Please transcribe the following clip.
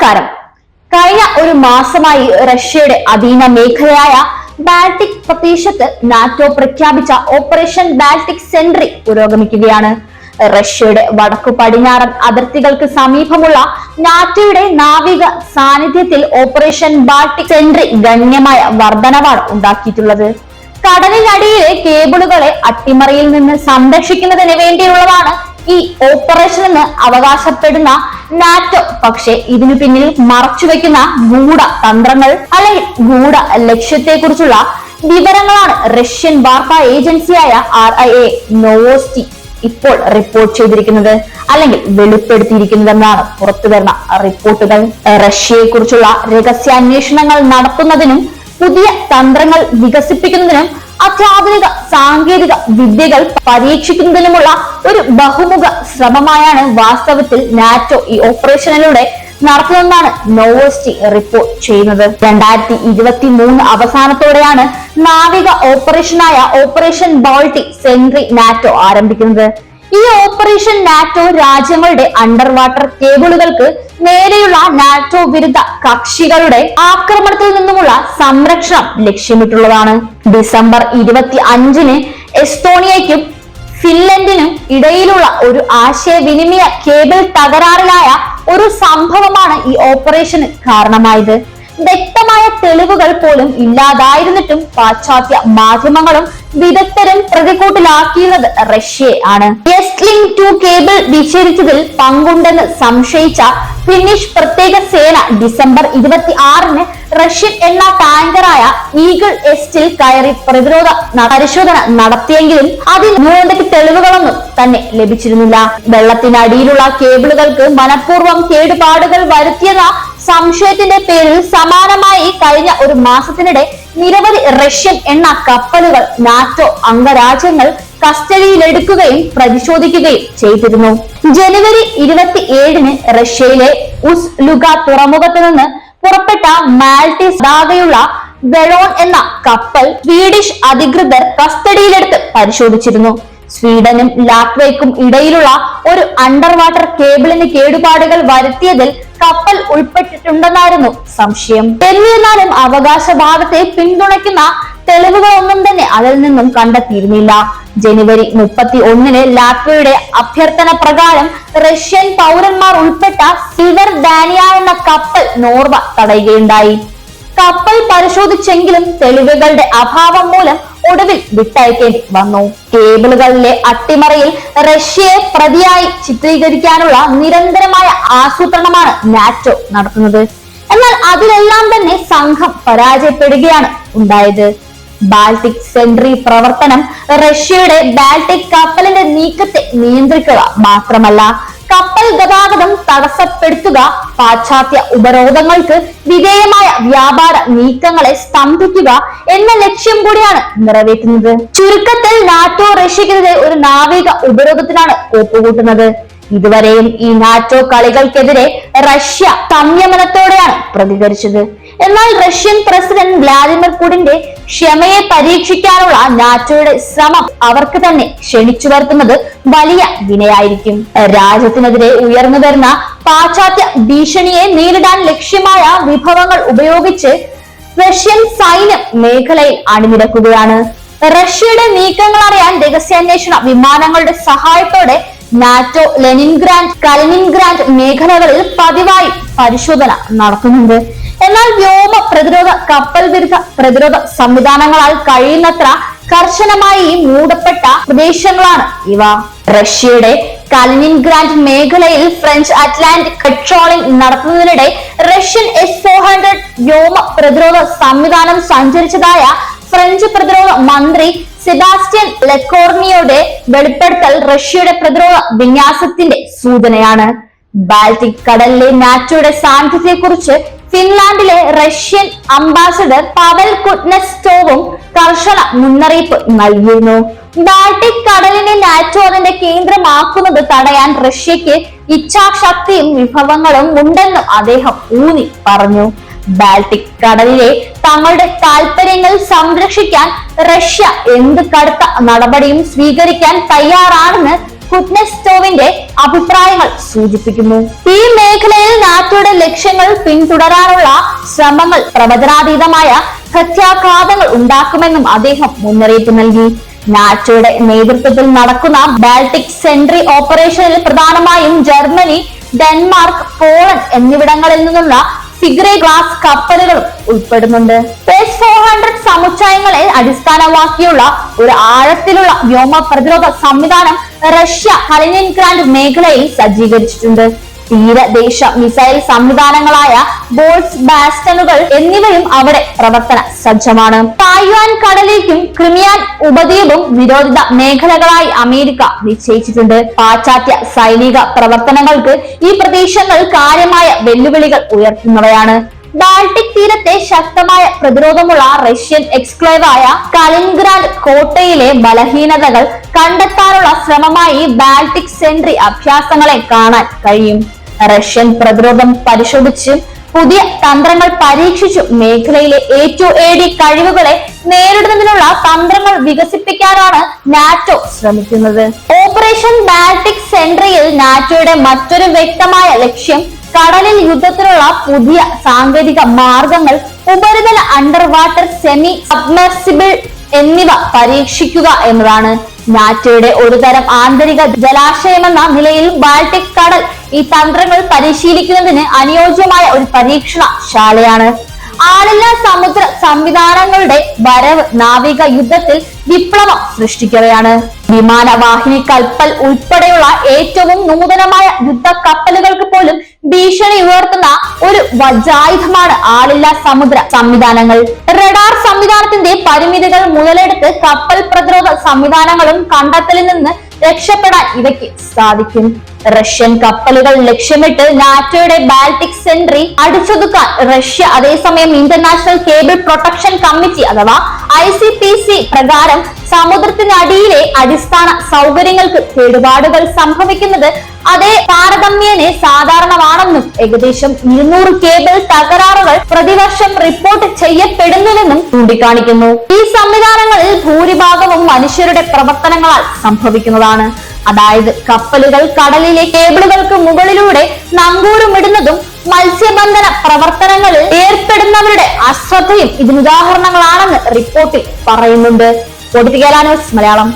നമസ്കാരം. കഴിഞ്ഞ ഒരു മാസമായി റഷ്യയുടെ അധീന മേഖലയായ ബാൾട്ടിക് പ്രദേശത്ത് നാറ്റോ പ്രഖ്യാപിച്ച ഓപ്പറേഷൻ ബാൾട്ടിക് സെൻട്രി പുരോഗമിക്കുകയാണ്. റഷ്യയുടെ വടക്കു പടിഞ്ഞാറൻ അതിർത്തികൾക്ക് സമീപമുള്ള നാറ്റോയുടെ നാവിക സാന്നിധ്യത്തിൽ ഓപ്പറേഷൻ ബാൾട്ടിക് സെൻട്രി ഗണ്യമായ വർധനവാണ് ഉണ്ടാക്കിയിട്ടുള്ളത്. കടലിനടിയിലെ കേബിളുകളെ അട്ടിമറിയിൽ നിന്ന് സംരക്ഷിക്കുന്നതിന് വേണ്ടിയുള്ളതാണ് ഈ ഓപ്പറേഷൻ എന്ന് അവകാശപ്പെടുന്ന നാറ്റോ പക്ഷെ ഇതിനു പിന്നിൽ മറച്ചുവെക്കുന്ന ഗൂഢ തന്ത്രങ്ങൾ അല്ലെങ്കിൽ ഗൂഢ ലക്ഷ്യത്തെക്കുറിച്ചുള്ള വിവരങ്ങളാണ് റഷ്യൻ വാർത്താ ഏജൻസിയായ ആർ ഐ എ നോവോസ്റ്റി ഇപ്പോൾ റിപ്പോർട്ട് ചെയ്തിരിക്കുന്നത്. അല്ലെങ്കിൽ വെളിപ്പെടുത്തിയിരിക്കുന്നതെന്നാണ് പുറത്തുവരുന്ന റിപ്പോർട്ടുകൾ. റഷ്യയെ കുറിച്ചുള്ള രഹസ്യാന്വേഷണങ്ങൾ നടത്തുന്നതിനും പുതിയ തന്ത്രങ്ങൾ വികസിപ്പിക്കുന്നതിനും അത്യാധുനിക സാങ്കേതിക വിദ്യകൾ പരീക്ഷിക്കുന്നതിനുമുള്ള ഒരു ബഹുമുഖ ശ്രമമായാണ് വാസ്തവത്തിൽ നാറ്റോ ഈ ഓപ്പറേഷനിലൂടെ നടത്തുന്നതെന്നാണ് നോവസ്റ്റി റിപ്പോർട്ട് ചെയ്യുന്നത്. രണ്ടായിരത്തി ഇരുപത്തി മൂന്ന് അവസാനത്തോടെയാണ് നാവിക ഓപ്പറേഷനായ ഓപ്പറേഷൻ ബോൾട്ടി സെൻട്രി നാറ്റോ ആരംഭിക്കുന്നത്. ഈ ഓപ്പറേഷൻ നാറ്റോ രാജ്യങ്ങളുടെ അണ്ടർ വാട്ടർ കേബിളുകൾക്ക് നേരെയുള്ള നാറ്റോ വിരുദ്ധ കക്ഷികളുടെ ആക്രമണത്തിൽ നിന്നുമുള്ള സംരക്ഷണം ലക്ഷ്യമിട്ടുള്ളതാണ്. ഡിസംബർ ഇരുപത്തി അഞ്ചിന് എസ്തോണിയയ്ക്കും ഫിൻലൻഡിനും ഇടയിലുള്ള ഒരു ആശയവിനിമയ കേബിൾ തകരാറിലായ ഒരു സംഭവമാണ് ഈ ഓപ്പറേഷന് കാരണമായത്. വ്യക്തമായ തെളിവുകൾ പോലും ഇല്ലാതായിരുന്നിട്ടും പാശ്ചാത്യ മാധ്യമങ്ങളും വിദഗ്ധരും പ്രതിക്കൂട്ടിലാക്കിയത് റഷ്യയെ ആണ്. എസ്ലിംഗ് ടു കേബിൾ വിച്ഛേദിച്ചതിൽ പങ്കുണ്ടെന്ന് സംശയിച്ച ഫിനിഷ് പ്രത്യേക സേന ഡിസംബർ ഇരുപത്തി ആറിന് റഷ്യൻ എന്ന ടാങ്കറായ ഈഗിൾ എസ്റ്റിൽ കയറി പ്രതിരോധ പരിശോധന നടത്തിയെങ്കിലും അതിൽ നൂറ്റി തെളിവുകളൊന്നും തന്നെ ലഭിച്ചിരുന്നില്ല. വെള്ളത്തിനടിയിലുള്ള കേബിളുകൾക്ക് മനഃപൂർവം കേടുപാടുകൾ വരുത്തിയെന്ന സംശയത്തിന്റെ പേരിൽ സമാനമായി കഴിഞ്ഞ ഒരു മാസത്തിനിടെ നിരവധി റഷ്യൻ എണ്ണ കപ്പലുകൾ നാറ്റോ അംഗരാജ്യങ്ങൾ കസ്റ്റഡിയിലെടുക്കുകയും പരിശോധിക്കുകയും ചെയ്തിരുന്നു. ജനുവരി ഇരുപത്തി ഏഴിന് റഷ്യയിലെ ഉസ് ലുഗ തുറമുഖത്ത് നിന്ന് പുറപ്പെട്ട മാൽട്ടീസ് ആകെയുള്ള വെളോൺ എന്ന കപ്പൽ സ്വീഡിഷ് അധികൃതർ കസ്റ്റഡിയിലെടുത്ത് പരിശോധിച്ചിരുന്നു. സ്വീഡനും ലാത്വയ്ക്കും ഇടയിലുള്ള ഒരു അണ്ടർ വാട്ടർ കേബിളിന് കേടുപാടുകൾ വരുത്തിയതിൽ കപ്പൽ ഉൾപ്പെട്ടിട്ടുണ്ടെന്നായിരുന്നു സംശയം. എന്നിരുന്നാലും അവകാശവാദത്തെ പിന്തുണയ്ക്കുന്ന തെളിവുകളൊന്നും തന്നെ അതിൽ നിന്നും കണ്ടെത്തിയിരുന്നില്ല. ജനുവരി മുപ്പത്തി ഒന്നിന് ലാത്വയുടെ അഭ്യർത്ഥന പ്രകാരം റഷ്യൻ പൗരന്മാർ ഉൾപ്പെട്ട സിവർ ഡാനിയ എന്ന കപ്പൽ നോർവ തടയുകയുണ്ടായി. കപ്പൽ പരിശോധിച്ചെങ്കിലും തെളിവുകളുടെ അഭാവം മൂലം ഒടുവിൽ വിട്ടയക്കേണ്ടി വന്നു. കേബിളുകളിലെ അട്ടിമറിയിൽ റഷ്യയെ പ്രതിയായി ചിത്രീകരിക്കാനുള്ള നിരന്തരമായ ആസൂത്രണമാണ് നാറ്റോ നടത്തുന്നത്. എന്നാൽ അതിലെല്ലാം തന്നെ സംഘം പരാജയപ്പെടുകയാണ് ഉണ്ടായത്. ബാൾട്ടിക് സെൻട്രി പ്രവർത്തനം റഷ്യയുടെ ബാൾട്ടിക് കപ്പലിന്റെ നീക്കത്തെ നിയന്ത്രിക്കുക മാത്രമല്ല കപ്പൽ ഗതാഗതം തടസ്സപ്പെടുത്തുക പാശ്ചാത്യ ഉപരോധങ്ങൾക്ക് വിധേയമായ വ്യാപാര നീക്കങ്ങളെ സ്തംഭിക്കുക എന്ന ലക്ഷ്യം കൂടിയാണ് നിറവേറ്റുന്നത്. ചുരുക്കത്തിൽ നാറ്റോ റഷ്യക്കെതിരെ ഒരു നാവിക ഉപരോധത്തിനാണ് ഒപ്പുകൂട്ടുന്നത്. ഇതുവരെയും ഈ നാറ്റോ കളികൾക്കെതിരെ റഷ്യ സംയമനത്തോടെയാണ് പ്രതികരിച്ചത്. എന്നാൽ റഷ്യൻ പ്രസിഡന്റ് വ്ലാദിമിർ പുടിന്റെ ക്ഷമയെ പരീക്ഷിക്കാനുള്ള നാറ്റോയുടെ ശ്രമം അവർക്ക് തന്നെ ക്ഷണിച്ചു വരുത്തുന്നത് വലിയ വിനയായിരിക്കും. രാജ്യത്തിനെതിരെ ഉയർന്നു വരുന്ന പാശ്ചാത്യ ഭീഷണിയെ നേരിടാൻ ലക്ഷ്യമായ വിഭവങ്ങൾ ഉപയോഗിച്ച് റഷ്യൻ സൈന്യം മേഖലയിൽ അണിനിരക്കുകയാണ്. റഷ്യയുടെ നീക്കങ്ങൾ അറിയാൻ രഹസ്യാന്വേഷണ വിമാനങ്ങളുടെ സഹായത്തോടെ നാറ്റോ ലെനിൻഗ്രാൻഡ് കലിനിൻഗ്രാൻഡ് മേഖലകളിൽ പതിവായി പരിശോധന നടത്തുന്നുണ്ട് എന്നാൽ വ്യോമ പ്രതിരോധ കപ്പൽ വിരുദ്ധ പ്രതിരോധ സംവിധാനങ്ങളാൽ കഴിയുന്നത്ര കർശനമായി മൂടപ്പെട്ട പ്രദേശങ്ങളാണ് ഇവ. റഷ്യയുടെ കലിനിൻഗ്രാൻഡ് മേഖലയിൽ ഫ്രഞ്ച് അറ്റ്ലാന്റിക് പെട്രോളിംഗ് നടത്തുന്നതിനിടെ റഷ്യൻ എസ് ഫോർ ഹൺഡ്രഡ് വ്യോമ പ്രതിരോധ സംവിധാനം സഞ്ചരിച്ചതായ ഫ്രഞ്ച് പ്രതിരോധ മന്ത്രി സെബാസ്റ്റ്യൻ ലെക്കോർണിയോയുടെ വെളിപ്പെടുത്തൽ റഷ്യയുടെ പ്രതിരോധ വിന്യാസത്തിന്റെ സൂചനയാണ്. ബാൽറ്റിക് കടലിലെ നാറ്റോയുടെ സാന്നിധ്യത്തെക്കുറിച്ച് ഫിൻലാൻഡിലെ റഷ്യൻ അംബാസഡർ പവൽ കുട്നസ്റ്റോവും കർശന മുന്നറിയിപ്പ് നൽകിയിരുന്നു. ബാൾട്ടിക് കടലിനെ നാറ്റോ അതിന്റെ കേന്ദ്രമാക്കുന്നത് തടയാൻ റഷ്യക്ക് ഇച്ഛാശക്തിയും വിഭവങ്ങളും ഉണ്ടെന്നും അദ്ദേഹം ഊന്നി പറഞ്ഞു. ബാൾട്ടിക് കടലിലെ തങ്ങളുടെ താൽപര്യങ്ങൾ സംരക്ഷിക്കാൻ റഷ്യ എന്ത് കടുത്ത നടപടിയും സ്വീകരിക്കാൻ തയ്യാറാണെന്ന് കുട്നെസ്റ്റോവിന്റെ അഭിപ്രായങ്ങൾ സൂചിപ്പിക്കുന്നു. ഈ മേഖലയിൽ നാറ്റോയുടെ ലക്ഷ്യങ്ങൾ പിന്തുടരാനുള്ള ശ്രമങ്ങൾ പ്രവചനാതീതമായ പ്രത്യാഘാതങ്ങൾ ഉണ്ടാക്കുമെന്നും അദ്ദേഹം മുന്നറിയിപ്പ് നൽകി. നാറ്റോയുടെ നേതൃത്വത്തിൽ നടക്കുന്ന ബാൾട്ടിക് സെൻട്രി ഓപ്പറേഷനിൽ പ്രധാനമായും ജർമ്മനി ഡെൻമാർക്ക് പോളണ്ട് എന്നിവിടങ്ങളിൽ നിന്നുള്ള ഫിഗ്രേ ഗ്ലാസ് കപ്പലുകളും ഉൾപ്പെടുന്നുണ്ട്. എസ് ഫോർ ഹൺഡ്രഡ് സമുച്ചയങ്ങളെ അടിസ്ഥാനമാക്കിയുള്ള ഒരു ആഴത്തിലുള്ള വ്യോമ പ്രതിരോധ സംവിധാനം റഷ്യ കലിനിൻഗ്രാൻഡ് മേഖലയിൽ സജ്ജീകരിച്ചിട്ടുണ്ട്. തീരദേശ മിസൈൽ സംവിധാനങ്ങളായ ബോൾസ് ബാസ്റ്റനുകൾ എന്നിവയും അവിടെ പ്രവർത്തന സജ്ജമാണ്. തായ്വാൻ കടലേക്കും ക്രിമിയാൻ ഉപദ്വീപും നിരോധിത മേഖലകളായി അമേരിക്ക നിശ്ചയിച്ചിട്ടുണ്ട്. പാശ്ചാത്യ സൈനിക പ്രവർത്തനങ്ങൾക്ക് ഈ പ്രദേശങ്ങൾ കാര്യമായ വെല്ലുവിളികൾ ഉയർത്തുന്നവയാണ്. ബാൾട്ടിക് തീരത്തെ ശക്തമായ പ്രതിരോധമുള്ള റഷ്യൻ എക്സ്ക്ലേവായ കലിൻഗ്രാൻഡ് കോട്ടയിലെ ബലഹീനതകൾ കണ്ടെത്താനുള്ള ശ്രമമായി ബാൾട്ടിക് സെൻട്രി അഭ്യാസങ്ങളെ കാണാൻ കഴിയും. റഷ്യൻ പ്രതിരോധം പരിശോധിച്ച് പുതിയ തന്ത്രങ്ങൾ പരീക്ഷിച്ചു. മേഖലയിലെ എ ടു എ ഡി കഴിവുകളെ നേരിടുന്നതിനുള്ള തന്ത്രങ്ങൾ വികസിപ്പിക്കാനാണ് നാറ്റോ ശ്രമിക്കുന്നത്. ഓപ്പറേഷൻ ബാൾട്ടിക് സെൻട്രിയിൽ നാറ്റോയുടെ മറ്റൊരു വ്യക്തമായ ലക്ഷ്യം കടലിൽ യുദ്ധത്തിനുള്ള പുതിയ സാങ്കേതിക മാർഗങ്ങൾ ഉപരിതല അണ്ടർ വാട്ടർ സെമി സബ്മർസിബിൾ എന്നിവ പരീക്ഷിക്കുക എന്നതാണ്. നാറ്റോയുടെ ഒരു തരം ആന്തരിക ജലാശയമെന്ന നിലയിൽ ബാൾട്ടിക് കടൽ ഈ തന്ത്രങ്ങൾ പരിശീലിക്കുന്നതിന് അനുയോജ്യമായ ഒരു പരീക്ഷണ ശാലയാണ്. ആളില്ലാ സമുദ്ര സംവിധാനങ്ങളുടെ വരവ് നാവിക യുദ്ധത്തിൽ വിപ്ലവം സൃഷ്ടിക്കുകയാണ് വിമാനവാഹിനി കൽപ്പൽ ഉൾപ്പെടെയുള്ള ഏറ്റവും നൂതനമായ യുദ്ധ കപ്പലുകൾക്ക് പോലും ഭീഷണി ഉയർത്തുന്ന ഒരു വജ്രായുധമാണ് ആളില്ലാ സമുദ്ര സംവിധാനങ്ങൾ. റഡാർ സംവിധാനത്തിന്റെ പരിമിതികൾ മുതലെടുത്ത് കപ്പൽ പ്രതിരോധ സംവിധാനങ്ങളും കണ്ടെത്തലിൽ നിന്ന് രക്ഷപ്പെടാൻ ഇവയ്ക്ക് സാധിക്കും. റഷ്യൻ കപ്പലുകൾ ലക്ഷ്യമിട്ട് നാറ്റോയുടെ ബാൽറ്റിക് സെൻട്രി അടിച്ചൊതുക്കാൻ റഷ്യ അതേസമയം ഇന്റർനാഷണൽ കേബിൾ പ്രൊട്ടക്ഷൻ കമ്മിറ്റി അഥവാ ഐ സി പി സി പ്രകാരം സമുദ്രത്തിനടിയിലെ അടിസ്ഥാന സൗകര്യങ്ങൾക്ക് കേടുപാടുകൾ സംഭവിക്കുന്നത് അതേ താരതമ്യേന സാധാരണമാണെന്നും ഏകദേശം ഇരുന്നൂറ് കേബിൾ തകരാറുകൾ പ്രതിവർഷം റിപ്പോർട്ട് ചെയ്യപ്പെടുന്നുവെന്നും ചൂണ്ടിക്കാണിക്കുന്നു. ഈ സംവിധാനങ്ങളിൽ ഭൂരിഭാഗവും മനുഷ്യരുടെ പ്രവർത്തനങ്ങളാൽ സംഭവിക്കുന്നതാണ്. അതായത് കപ്പലുകൾ കടലിലെ കേബിളുകൾക്ക് മുകളിലൂടെ നങ്കൂരമിടുന്നതും മത്സ്യബന്ധന പ്രവർത്തനങ്ങളിൽ ഏർപ്പെടുന്നവരുടെ അശ്രദ്ധയും ഇതിനുദാഹരണങ്ങളാണെന്ന് റിപ്പോർട്ടിൽ പറയുന്നുണ്ട്. പൊടിപ്പിക്കാലാനോസ് മലയാളം